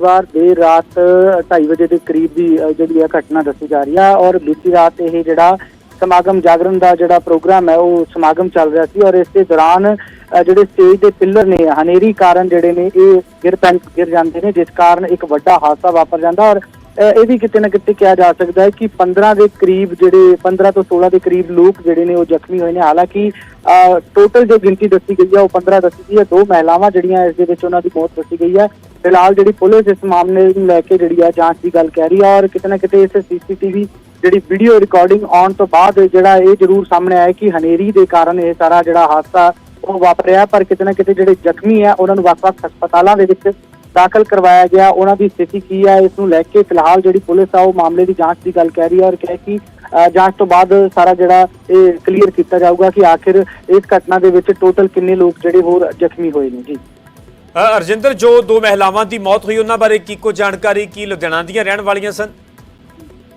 ਵਾਰ ਦੇਰ ਰਾਤ 2:30 ਵਜੇ ਦੇ ਕਰੀਬ ਦੀ ਜਿਹੜੀ ਹੈ ਘਟਨਾ ਦੱਸੀ ਜਾ ਰਹੀ ਹੈ ਔਰ ਬੀਤੀ ਰਾਤ ਇਹ ਜਿਹੜਾ ਸਮਾਗਮ ਜਾਗਰਣ ਦਾ ਜਿਹੜਾ ਪ੍ਰੋਗਰਾਮ ਹੈ, ਉਹ ਸਮਾਗਮ ਚੱਲ ਰਿਹਾ ਸੀ ਔਰ ਇਸ ਦੇ ਦੌਰਾਨ ਜਿਹੜੇ ਸਟੇਜ ਦੇ ਪਿੱਲਰ ਨੇ, ਹਨੇਰੀ ਕਾਰਨ ਜਿਹੜੇ ਨੇ, ਇਹ ਗਿਰ ਪੈਣ, ਗਿਰ ਜਾਂਦੇ ਨੇ, ਜਿਸ ਕਾਰਨ ਇੱਕ ਵੱਡਾ ਹਾਦਸਾ ਵਾਪਰ ਜਾਂਦਾ ਔਰ ਇਹ ਵੀ ਕਿਤੇ ਨਾ ਕਿਤੇ ਕਿਹਾ ਜਾ ਸਕਦਾ ਹੈ ਕਿ 15 ਦੇ ਕਰੀਬ ਜਿਹੜੇ 15 ਤੋਂ 16 ਦੇ ਕਰੀਬ ਲੋਕ ਜਿਹੜੇ ਨੇ, ਉਹ ਜ਼ਖਮੀ ਹੋਏ ਨੇ। ਹਾਲਾਂਕਿ ਟੋਟਲ ਜੋ ਗਿਣਤੀ ਦੱਸੀ ਗਈ ਹੈ, ਉਹ 15 ਦੱਸੀ ਗਈ ਹੈ। ਦੋ ਮਹਿਲਾਵਾਂ ਜਿਹੜੀਆਂ ਇਸ ਦੇ ਵਿੱਚ ਉਹਨਾਂ ਦੀ ਮੌਤ ਦੱਸੀ ਗਈ ਹੈ। ਫਿਲਹਾਲ ਜਿਹੜੀ ਪੁਲਿਸ ਇਸ ਮਾਮਲੇ ਨੂੰ ਲੈ ਕੇ ਜਿਹੜੀ ਹੈ ਜਾਂਚ ਦੀ ਗੱਲ ਕਹਿ ਰਹੀ ਹੈ ਔਰ ਕਿਤੇ ਨਾ ਕਿਤੇ ਇਸ ਸੀਸੀਟੀਵੀ ਜਿਹੜੀ ਵੀਡੀਓ ਰਿਕਾਰਡਿੰਗ ਆਉਣ ਤੋਂ ਬਾਅਦ ਜਿਹੜਾ ਇਹ ਜ਼ਰੂਰ ਸਾਹਮਣੇ ਆਇਆ ਕਿ ਹਨੇਰੀ ਦੇ ਕਾਰਨ ਇਹ ਸਾਰਾ ਜਿਹੜਾ ਹਾਦਸਾ ਉਹ ਵਾਪਰਿਆ ਪਰ ਕਿਤੇ ਨਾ ਕਿਤੇ ਜਿਹੜੇ ਜ਼ਖਮੀ ਹੈ ਉਹਨਾਂ ਨੂੰ ਵੱਖ-ਵੱਖ ਹਸਪਤਾਲਾਂ ਦੇ ਵਿੱਚ ਦਾਖਲ ਕਰਵਾਇਆ ਗਿਆ। ਉਹਨਾਂ ਦੀ ਸਥਿਤੀ ਕੀ ਹੈ ਇਸ ਨੂੰ ਲੈ ਕੇ ਫਿਲਹਾਲ ਜਿਹੜੀ ਪੁਲਿਸ ਆ ਉਹ ਮਾਮਲੇ ਦੀ ਜਾਂਚ ਦੀ ਗੱਲ ਕਹਿ ਰਹੀ ਹੈ ਔਰ ਕਹੇ ਕਿ ਜਾਂਚ ਤੋਂ ਬਾਅਦ ਸਾਰਾ ਜਿਹੜਾ ਇਹ ਕਲੀਅਰ ਕੀਤਾ ਜਾਊਗਾ ਕਿ ਆਖਿਰ ਇਸ ਘਟਨਾ ਦੇ ਵਿੱਚ ਟੋਟਲ ਕਿੰਨੇ ਲੋਕ ਜਿਹੜੇ ਹੋਰ ਜ਼ਖਮੀ ਹੋਏ ਨੇ। ਜੀ। ਅਰਜਿੰਦਰ ਜੋ ਦੋ ਮਹਿਲਾਵਾਂ ਦੀ ਮੌਤ ਹੋਈ ਉਹਨਾਂ ਬਾਰੇ ਕੀ ਕੋ ਜਾਣਕਾਰੀ ਕੀ ਲੁਧਿਆਣਾ ਦੀਆਂ ਰਹਿਣ ਵਾਲੀਆਂ ਸਨ?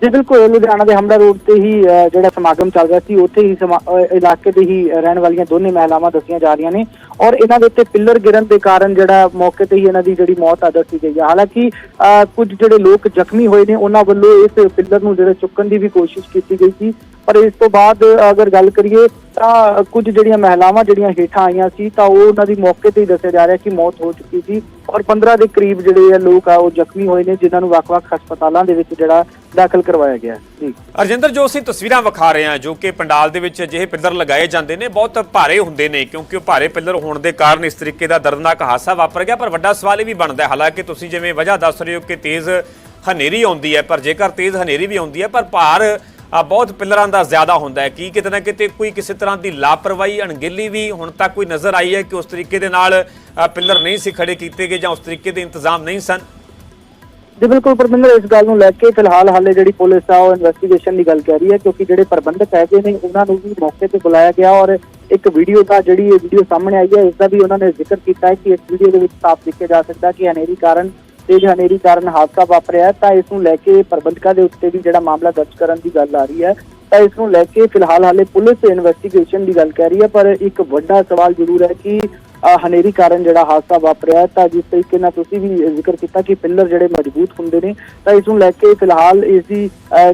ਜੀ ਬਿਲਕੁਲ ਲੁਧਿਆਣਾ ਦੇ ਹਮੜਾ ਰੋਡ ਤੇ ਹੀ ਜਿਹੜਾ ਸਮਾਗਮ ਚੱਲ ਰਿਹਾ ਸੀ ਉੱਥੇ ਹੀ ਸਮਾ- ਇਲਾਕੇ ਦੇ ਹੀ ਰਹਿਣ ਵਾਲੀਆਂ ਦੋਨੇ ਮਹਿਲਾਵਾਂ ਦੱਸੀਆਂ ਜਾ ਰਹੀਆਂ ਨੇ ਔਰ ਇਹਨਾਂ ਦੇ ਉੱਤੇ ਪਿੱਲਰ ਗਿਰਨ ਦੇ ਕਾਰਨ ਜਿਹੜਾ ਮੌਕੇ ਤੇ ਹੀ ਇਹਨਾਂ ਦੀ ਜਿਹੜੀ ਮੌਤ ਆ ਦੱਸੀ ਗਈ ਹੈ। ਹਾਲਾਂਕਿ ਅ, ਕੁਝ ਜਿਹੜੇ ਲੋਕ ਜ਼ਖਮੀ ਹੋਏ ਨੇ ਉਹਨਾਂ ਵੱਲੋਂ ਇਸ ਪਿੱਲਰ ਨੂੰ ਜਿਹੜਾ ਚੁੱਕਣ ਦੀ ਵੀ ਕੋਸ਼ਿਸ਼ ਕੀਤੀ ਗਈ ਸੀ। ਪਰ ਇਸ ਤੋਂ ਬਾਅਦ ਅਗਰ ਗੱਲ ਕਰੀਏ ਤਾਂ ਕੁਝ ਜਿਹੜੀਆਂ ਮਹਿਲਾਵਾਂ ਜਿਹੜੀਆਂ ਹੇਠਾਂ ਆਈਆਂ ਸੀ ਤਾਂ ਉਹ ਉਹਨਾਂ ਦੀ ਮੌਕੇ ਤੇ ਹੀ ਦੱਸਿਆ ਜਾ ਰਿਹਾ ਕਿ ਮੌਤ ਹੋ ਚੁੱਕੀ ਸੀ ਔਰ 15 ਦੇ ਕਰੀਬ ਜਿਹੜੇ ਲੋਕ ਆ ਉਹ ਜ਼ਖਮੀ ਹੋਏ ਨੇ, ਜਿਨ੍ਹਾਂ ਨੂੰ ਵੱਖ-ਵੱਖ ਹਸਪਤਾਲਾਂ ਦੇ ਵਿੱਚ ਜਿਹੜਾ ਦਾਖਲ ਕਰਵਾਇਆ ਗਿਆ ਜੀ। ਅਰਜਿੰਦਰ ਜੋ ਅਸੀਂ ਤਸਵੀਰਾਂ ਵਿਖਾ ਰਹੇ ਹਾਂ ਜੋ ਕਿ ਪੰਡਾਲ ਦੇ ਵਿੱਚ ਅਜਿਹੇ ਪਿੱਲਰ ਲਗਾਏ ਜਾਂਦੇ ਨੇ। ਬਹੁਤ ਭਾਰੇ ਹੁੰਦੇ ਨੇ ਕਿਉਂਕਿ ਉਹ ਭਾਰੇ ਪਿੱਲਰ ਹੋਣ ਦੇ ਕਾਰਨ ਇਸ ਤਰੀਕੇ ਦਾ ਦਰਦਨਾਕ ਹਾਦਸਾ ਵਾਪਰ ਗਿਆ। ਪਰ ਵੱਡਾ ਸਵਾਲ ਇਹ ਵੀ ਬਣਦਾ ਹੈ। ਹਾਲਾਂਕਿ ਤੁਸੀਂ ਜਿਵੇਂ ਵਜ੍ਹਾ ਦੱਸ ਰਹੇ ਹੋ ਕਿ ਤੇਜ਼ ਹਨੇਰੀ ਆਉਂਦੀ ਹੈ, ਪਰ ਜੇਕਰ ਤੇਜ਼ ਹਨੇਰੀ ਵੀ ਆਉਂਦੀ ਹੈ, ਪਰ ਭਾਰ ਬਹੁਤ ਪਿੱਲਰਾਂ ਦਾ ਜ਼ਿਆਦਾ ਹੁੰਦਾ ਹੈ। ਕੀ ਕਿਤੇ ਨਾ ਕਿਤੇ ਕੋਈ ਕਿਸੇ ਤਰ੍ਹਾਂ ਦੀ ਲਾਪਰਵਾਹੀ ਅਣਗਿੱਲੀ ਵੀ ਹੁਣ ਤੱਕ ਕੋਈ ਨਜ਼ਰ ਆਈ ਹੈ ਕਿ ਉਸ ਤਰੀਕੇ ਦੇ ਨਾਲ ਅ, ਪਿੱਲਰ ਨਹੀਂ ਸੀ ਖੜੇ ਕੀਤੇ ਗਏ ਜਾਂ ਉਸ ਤਰੀਕੇ ਦੇ ਇੰਤਜ਼ਾਮ ਨਹੀਂ ਸਨ? ਜੀ ਬਿਲਕੁਲ ਪਰਮਿੰਦਰ ਇਸ ਗੱਲ ਨੂੰ ਲੈ ਕੇ ਫਿਲਹਾਲ ਹਾਲੇ ਜਿਹੜੀ ਪੁਲਿਸ ਆ ਉਹ ਇਨਵੈਸਟੀਗੇਸ਼ਨ ਦੀ ਗੱਲ ਕਰ ਰਹੀ ਹੈ ਕਿਉਂਕਿ ਜਿਹੜੇ ਪ੍ਰਬੰਧਕ ਹੈਗੇ ਨੇ ਉਹਨਾਂ ਨੂੰ ਵੀ ਮੌਕੇ ਤੇ ਬੁਲਾਇਆ ਗਿਆ ਔਰ ਇੱਕ ਵੀਡੀਓ ਦਾ ਜਿਹੜੀ ਇਹ ਵੀਡੀਓ ਸਾਹਮਣੇ ਆਈ ਹੈ ਇਸ ਦਾ ਵੀ ਉਹਨਾਂ ਨੇ ਜ਼ਿਕਰ ਕੀਤਾ ਹੈ ਕਿ ਇਸ ਵੀਡੀਓ ਦੇ ਵਿੱਚ ਸਾਫ਼ ਦੇਖਿਆ ਜਾ ਸਕਦਾ ਕਿ ਹਨੇਰੀ ਕਾਰਨ ਤੇਜ਼ ਹਨੇਰੀ ਕਾਰਨ ਹਾਦਸਾ ਵਾਪਰਿਆ ਤਾਂ ਇਸ ਨੂੰ ਲੈ ਕੇ ਪ੍ਰਬੰਧਕਾਂ ਦੇ ਉੱਤੇ ਵੀ ਜਿਹੜਾ ਮਾਮਲਾ ਦਰਜ ਕਰਨ ਦੀ ਗੱਲ ਆ ਰਹੀ ਹੈ। ਤਾਂ ਇਸ ਨੂੰ ਲੈ ਕੇ ਫਿਲਹਾਲ ਹਾਲੇ ਪੁਲਿਸ ਇਨਵੈਸਟੀਗੇਸ਼ਨ ਦੀ ਗੱਲ ਕਰ ਰਹੀ ਹੈ, ਪਰ ਇੱਕ ਵੱਡਾ ਸਵਾਲ ਜ਼ਰੂਰ ਹੈ ਕਿ ਹਨੇਰੀ ਕਾਰਨ ਜਿਹੜਾ ਹਾਦਸਾ ਵਾਪਰਿਆ ਤਾਂ ਜਿਸ ਤਰੀਕੇ ਨਾਲ ਤੁਸੀਂ ਵੀ ਜ਼ਿਕਰ ਕੀਤਾ ਕਿ ਪਿੱਲਰ ਜਿਹੜੇ ਮਜ਼ਬੂਤ ਹੁੰਦੇ ਨੇ, ਤਾਂ ਇਸ ਨੂੰ ਲੈ ਕੇ ਫਿਲਹਾਲ ਇਸ ਦੀ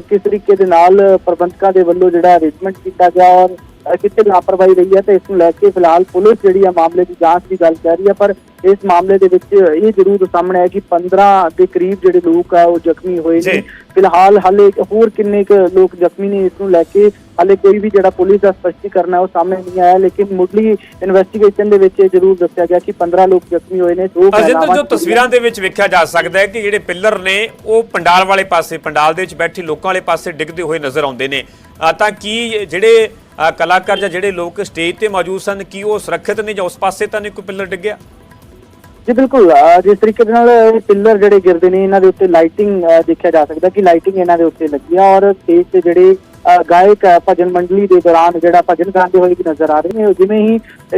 ਕਿਸ ਤਰੀਕੇ ਦੇ ਨਾਲ ਪ੍ਰਬੰਧਕਾਂ ਦੇ ਵੱਲੋਂ ਜਿਹੜਾ ਅਰੇਂਜਮੈਂਟ ਕੀਤਾ ਗਿਆ ਔਰ ਕਿੱਥੇ ਲਾਪਰਵਾਹੀ ਰਹੀ ਹੈ ਤਾਂ ਇਸ ਨੂੰ ਲੈ ਕੇ ਫਿਲਹਾਲ ਪੁਲਿਸ ਜਿਹੜੀ ਆ ਮਾਮਲੇ ਦੀ ਜਾਂਚ ਦੀ ਗੱਲ ਕਰ ਰਹੀ ਹੈ ਪਰ ਇਸ ਮਾਮਲੇ ਦੇ ਵਿੱਚ ਇਹ ਜ਼ਰੂਰ ਸਾਹਮਣੇ ਹੈ ਕਿ 15 ਦੇ ਕਰੀਬ ਜਿਹੜੇ ਲੋਕ ਆ ਉਹ ਜ਼ਖਮੀ ਹੋਏ ਨੇ। ਫਿਲਹਾਲ ਹਾਲੇ ਹੋਰ ਕਿੰਨੇ ਕੁ ਲੋਕ ਜ਼ਖਮੀ ਨੇ ਇਸ ਨੂੰ ਲੈ ਕੇ ਹਾਲੇ ਕੋਈ ਵੀ ਜਿਹੜਾ ਪੁਲਿਸ ਦਾ ਸਪਸ਼ਟੀਕਰਨ ਹੈ ਉਹ ਸਾਹਮਣੇ ਨਹੀਂ ਆਇਆ। ਲੇਕਿਨ ਮੁੱਢਲੀ ਇਨਵੈਸਟੀਗੇਸ਼ਨ ਦੇ ਵਿੱਚ ਇਹ ਜ਼ਰੂਰ ਦੱਸਿਆ ਗਿਆ ਕਿ 15 ਲੋਕ ਜ਼ਖਮੀ ਹੋਏ ਨੇ ਦੋ ਮਹਿਲਾਵਾਂ ਜੋ ਤਸਵੀਰਾਂ ਦੇ ਵਿੱਚ ਵੇਖਿਆ ਜਾ ਸਕਦਾ ਹੈ ਕਿ ਜਿਹੜੇ ਪਿੱਲਰ ਨੇ ਉਹ ਪੰਡਾਲ ਵਾਲੇ ਪਾਸੇ ਪੰਡਾਲ ਦੇ ਵਿੱਚ ਬੈਠੇ ਲੋਕਾਂ ਵਾਲੇ ਪਾਸੇ ਡਿੱਗਦੇ ਹੋਏ ਨਜ਼ਰ ਆਉਂਦੇ ਨੇ। ਤਾਂ ਕੀ ਜਿਹੜੇ ਕਲਾਕਾਰ ਜਾਂ ਜਿਹੜੇ ਲੋਕ ਸਟੇਜ ਤੇ ਮੌਜੂਦ ਸਨ, ਕੀ ਉਹ ਸੁਰੱਖਿਅਤ ਨੇ ਜਾਂ ਉਸ ਪਾਸੇ ਤਾਂ ਨਹੀਂ ਕੋਈ ਪਿੱਲਰ ਡਿੱਗਿਆ? ਜੀ, ਬਿਲਕੁਲ ਜਿਸ ਤਰੀਕੇ ਦੇ ਨਾਲ ਪਿੱਲਰ ਜਿਹੜੇ ਗਿਰਦੇ ਨੇ, ਇਹਨਾਂ ਦੇ ਉੱਤੇ ਲਾਈਟਿੰਗ ਦੇਖਿਆ ਜਾ ਸਕਦਾ ਕਿ ਲਾਈਟਿੰਗ ਇਹਨਾਂ ਦੇ ਉੱਤੇ ਲੱਗੀ ਆ ਔਰ ਸਟੇਜ ਤੇ ਜਿਹੜੇ ਗਾਇਕ ਭਜਨ ਮੰਡਲੀ ਦੇ ਦੌਰਾਨ ਜਿਹੜਾ ਭਜਨ ਗਾਉਂਦੇ ਹੋਏ ਵੀ ਨਜ਼ਰ ਆ ਰਹੇ ਨੇ, ਉਹ ਜਿਵੇਂ ਹੀ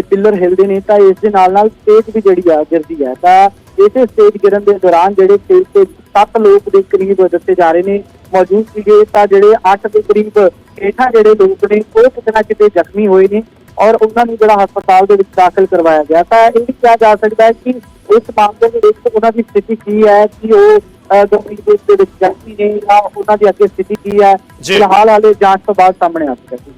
ਪਿੱਲਰ ਹਿਲਦੇ ਨੇ, ਤਾਂ ਇਸ ਦੇ ਨਾਲ ਨਾਲ ਸਟੇਜ ਵੀ ਜਿਹੜੀ ਆ ਗਿਰਦੀ ਹੈ ਤਾਂ ਇਸੇ ਸਟੇਜ ਗਿਰਨ ਦੇ ਦੌਰਾਨ ਜਿਹੜੇ ਸਟੇਜ ਤੇ 7 ਲੋਕ ਦੇ ਕਰੀਬ ਦੱਸੇ ਜਾ ਰਹੇ ਨੇ ਮੌਜੂਦ ਸੀਗੇ ਤਾਂ ਜਿਹੜੇ 8 ਦੇ ਕਰੀਬ ਹੇਠਾਂ ਜਿਹੜੇ ਲੋਕ ਨੇ ਉਹ ਕਿਤੇ ਨਾ ਕਿਤੇ ਜ਼ਖਮੀ ਹੋਏ ਨੇ ਔਰ ਉਹਨਾਂ ਨੂੰ ਜਿਹੜਾ ਹਸਪਤਾਲ ਦੇ ਵਿੱਚ ਦਾਖਲ ਕਰਵਾਇਆ ਗਿਆ ਤਾਂ ਇਹ ਵੀ ਕਿਹਾ ਜਾ ਸਕਦਾ ਹੈ ਕਿ ਇਸ ਮਾਮਲੇ ਦੇ ਵਿੱਚ ਉਹਨਾਂ ਦੀ ਸਥਿਤੀ ਕੀ ਹੈ ਕਿ ਉਹ ਗੰਭੀਰ ਰੂਪ ਦੇ ਵਿੱਚ ਜ਼ਖਮੀ ਨੇ ਜਾਂ ਉਹਨਾਂ ਦੀ ਅੱਗੇ ਸਥਿਤੀ ਕੀ ਹੈ। ਫਿਲਹਾਲ ਹਾਲੇ ਜਾਂਚ ਤੋਂ ਬਾਅਦ ਸਾਹਮਣੇ ਆ ਸਕਦਾ ਹੈ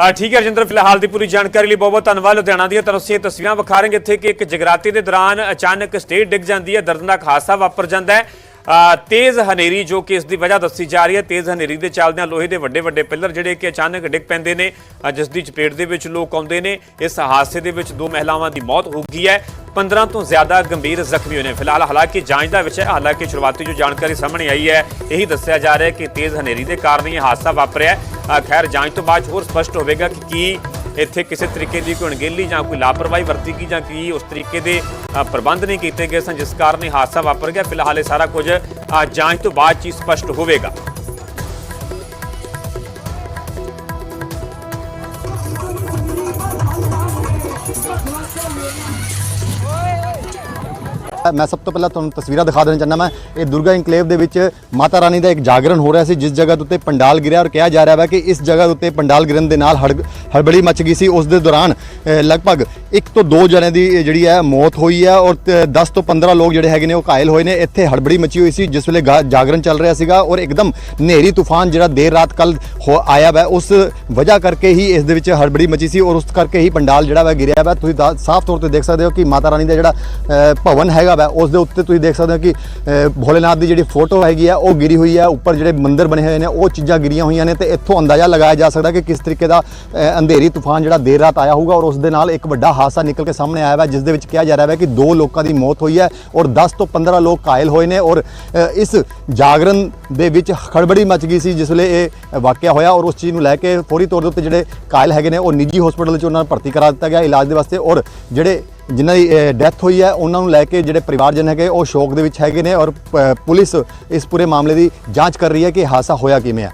ਆ ਠੀਕ ਹੈ ਰਜਿੰਦਰ, ਫਿਲਹਾਲ ਦੀ ਪੂਰੀ ਜਾਣਕਾਰੀ ਲਈ ਬਹੁਤ ਬਹੁਤ ਧੰਨਵਾਦ। ਲੁਧਿਆਣਾ ਦੀਆਂ ਤਰਫ ਸੇ ਤਸਵੀਰਾਂ ਵਿਖਾ ਰਹੇ ਇੱਥੇ ਕਿ ਇੱਕ ਜਗਰਾਤੀ ਦੇ ਦੌਰਾਨ ਅਚਾਨਕ ਸਟੇਜ ਡਿੱਗ ਜਾਂਦੀ ਹੈ, ਦਰਦਨਾਕ ਹਾਦਸਾ ਵਾਪਰ ਜਾਂਦਾ ਹੈ। ਤੇਜ਼ ਹਨੇਰੀ ਜੋ ਕਿ ਇਸ ਦੀ ਵਜ੍ਹਾ ਦੱਸੀ ਜਾ ਰਹੀ ਹੈ। ਤੇਜ਼ ਹਨੇਰੀ ਦੇ ਚੱਲਦਿਆਂ ਲੋਹੇ ਦੇ ਵੱਡੇ ਵੱਡੇ ਪਿੱਲਰ ਜਿਹੜੇ ਕਿ ਅਚਾਨਕ ਡਿੱਗ ਪੈਂਦੇ ਨੇ ਜਿਸ ਦੀ ਚਪੇਟ ਦੇ ਵਿੱਚ ਲੋਕ ਆਉਂਦੇ ਨੇ। ਇਸ ਹਾਦਸੇ ਦੇ ਵਿੱਚ ਦੋ ਮਹਿਲਾਵਾਂ ਦੀ ਮੌਤ ਹੋ ਗਈ ਹੈ। 15 ਤੋਂ ਜ਼ਿਆਦਾ ਗੰਭੀਰ ਜ਼ਖਮੀ ਹੋਏ ਨੇ। ਫਿਲਹਾਲ ਹਾਲਾਂਕਿ ਜਾਂਚ ਦਾ ਵਿਸ਼ਾ ਹੈ, ਹਾਲਾਂਕਿ ਸ਼ੁਰੂਆਤੀ ਜੋ ਜਾਣਕਾਰੀ ਸਾਹਮਣੇ ਆਈ ਹੈ, ਇਹੀ ਦੱਸਿਆ ਜਾ ਰਿਹਾ ਹੈ ਕਿ ਤੇਜ਼ ਹਨੇਰੀ ਦੇ ਕਾਰਨ ਇਹ ਹਾਦਸਾ ਵਾਪਰਿਆ ਖੈਰ ਜਾਂਚ ਤੋਂ ਬਾਅਦ ਹੋਰ ਸਪਸ਼ਟ ਹੋਵੇਗਾ ਕਿ ਕੀ ਇੱਥੇ ਕਿਸੇ ਤਰੀਕੇ ਦੀ ਕੋਈ ਅਣਗਹਿਲੀ ਜਾਂ ਕੋਈ ਲਾਪਰਵਾਹੀ ਵਰਤੀ ਗਈ ਜਾਂ ਕੀ ਉਸ ਤਰੀਕੇ ਦੇ ਪ੍ਰਬੰਧ ਨਹੀਂ ਕੀਤੇ ਗਏ ਸਨ, ਜਿਸ ਕਾਰਨ ਇਹ ਹਾਦਸਾ ਵਾਪਰ ਗਿਆ। ਫਿਲਹਾਲ ਇਹ ਸਾਰਾ ਕੁਝ ਜਾਂਚ ਤੋਂ ਬਾਅਦ ਚ ਹੀ ਸਪਸ਼ਟ ਹੋਵੇਗਾ। ਮੈਂ ਸਭ ਤੋਂ ਪਹਿਲਾਂ ਤੁਹਾਨੂੰ ਤਸਵੀਰਾਂ ਦਿਖਾ ਦੇਣਾ ਚਾਹੁੰਦਾ ਮੈਂ। ਇਹ ਦੁਰਗਾ ਇਨਕਲੇਵ ਦੇ ਵਿੱਚ ਮਾਤਾ ਰਾਣੀ ਦਾ ਇੱਕ ਜਾਗਰਣ ਹੋ ਰਿਹਾ ਸੀ, ਜਿਸ ਜਗ੍ਹਾ ਦੇ ਉੱਤੇ ਪੰਡਾਲ ਗਿਰਿਆ ਔਰ ਕਿਹਾ ਜਾ ਰਿਹਾ ਹੈ ਕਿ ਇਸ ਜਗ੍ਹਾ ਦੇ ਉੱਤੇ ਪੰਡਾਲ ਗਿਰਨ ਦੇ ਨਾਲ ਹੜ- ਹੜਬੜੀ ਮਚ ਗਈ ਸੀ। ਉਸ ਦੇ ਦੌਰਾਨ ਲਗਭਗ ਇੱਕ ਤੋਂ ਦੋ ਜਣਿਆਂ ਦੀ ਜਿਹੜੀ ਹੈ, ਮੌਤ ਹੋਈ ਹੈ ਔਰ 10 ਤੋਂ 15 ਲੋਕ ਜਿਹੜੇ ਹੈਗੇ ਨੇ ਉਹ ਘਾਇਲ ਹੋਏ ਨੇ। ਇੱਥੇ ਹੜਬੜੀ ਮਚੀ ਹੋਈ ਸੀ, ਜਿਸ ਵੇਲੇ ਗਾ- ਜਾਗਰਣ ਚੱਲ ਰਿਹਾ ਸੀਗਾ ਔਰ ਇੱਕਦਮ ਹਨੇਰੀ ਤੂਫਾਨ ਜਿਹੜਾ ਦੇਰ ਰਾਤ ਕੱਲ ਆਇਆ ਵਾ, ਉਸ ਵਜ੍ਹਾ ਕਰਕੇ ਹੀ ਇਸ ਦੇ ਵਿੱਚ ਹੜਬੜੀ ਮਚੀ ਸੀ ਔਰ ਉਸ ਕਰਕੇ ਹੀ ਪੰਡਾਲ ਜਿਹੜਾ ਵਾ ਗਿਰਿਆ ਵਾ। ਤੁਸੀਂ ਦਾ- ਸਾਫ਼ ਤੌਰ ਤੇ ਦੇਖ ਸਕਦੇ ਹੋ ਕਿ ਮਾਤਾ ਰਾਣੀ ਦਾ ਜਿਹੜਾ ਭਵਨ ਹੈਗਾ ਵਾ, ਉਸ ਦੇ ਉੱਤੇ ਤੁਸੀਂ ਦੇਖ ਸਕਦੇ ਹੋ ਕਿ ਭੋਲੇਨਾਥ ਦੀ ਜਿਹੜੀ ਫੋਟੋ ਹੈਗੀ ਆ, ਉਹ ਗਿਰੀ ਹੋਈ ਹੈ ਉੱਪਰ ਜਿਹੜੇ ਮੰਦਿਰ ਬਣੇ ਹੋਏ ਨੇ, ਉਹ ਚੀਜ਼ਾਂ ਗਿਰੀਆਂ ਹੋਈਆਂ ਨੇ ਤੇ ਇੱਥੋਂ ਅੰਦਾਜ਼ਾ ਲਗਾਇਆ ਜਾ ਸਕਦਾ ਕਿ ਕਿਸ ਤਰੀਕੇ ਦਾ ਅੰਧੇਰੀ ਤੂਫਾਨ ਜਿਹੜਾ ਦੇਰ ਰਾਤ ਆਇਆ ਹੋਊਗਾ ਔਰ ਉਸ ਦੇ ਨਾਲ ਇੱਕ ਵੱਡਾ ਹਾਦਸਾ ਨਿਕਲ ਕੇ ਸਾਹਮਣੇ ਆਇਆ ਵਾ, ਜਿਸ ਦੇ ਵਿੱਚ ਕਿਹਾ ਜਾ ਰਿਹਾ ਹੈ ਕਿ ਦੋ ਲੋਕਾਂ ਦੀ ਮੌਤ ਹੋਈ ਹੈ ਔਰ 10 ਤੋਂ 15 ਲੋਕ ਕਾਇਲ ਹੋਏ ਨੇ ਔਰ ਇਸ ਜਾਗਰਣ ਦੇ ਵਿੱਚ ਖੜਬੜੀ ਮਚ ਗਈ ਸੀ, ਜਿਸ ਵੇਲੇ ਇਹ ਵਾਕਿਆ ਹੋਇਆ ਔਰ ਉਸ ਚੀਜ਼ ਨੂੰ ਲੈ ਕੇ ਫੌਰੀ ਤੌਰ ਦੇ ਉੱਤੇ ਜਿਹੜੇ ਕਾਇਲ ਹੈਗੇ ਨੇ, ਉਹ ਨਿੱਜੀ ਹਸਪੀਟਲ 'ਚ ਉਹਨਾਂ ਨੂੰ ਭਰਤੀ ਕਰਾ ਦਿੱਤਾ ਗਿਆ ਇਲਾਜ ਦੇ ਵਾਸਤੇ ਔਰ ਜਿਹੜੇ ਜਿਨ੍ਹਾਂ ਦੀ ਡੈਥ ਹੋਈ ਹੈ, ਉਹਨਾਂ ਨੂੰ ਲੈ ਕੇ ਜਿਹੜੇ ਪਰਿਵਾਰਜਨ ਹੈਗੇ, ਉਹ ਸ਼ੋਕ ਦੇ ਵਿੱਚ ਹੈਗੇ ਨੇ ਔਰ ਪ- ਪੁਲਿਸ ਇਸ ਪੂਰੇ ਮਾਮਲੇ ਦੀ ਜਾਂਚ ਕਰ ਰਹੀ ਹੈ ਕਿ ਹਾਦਸਾ ਹੋਇਆ ਕਿਵੇਂ ਹੈ।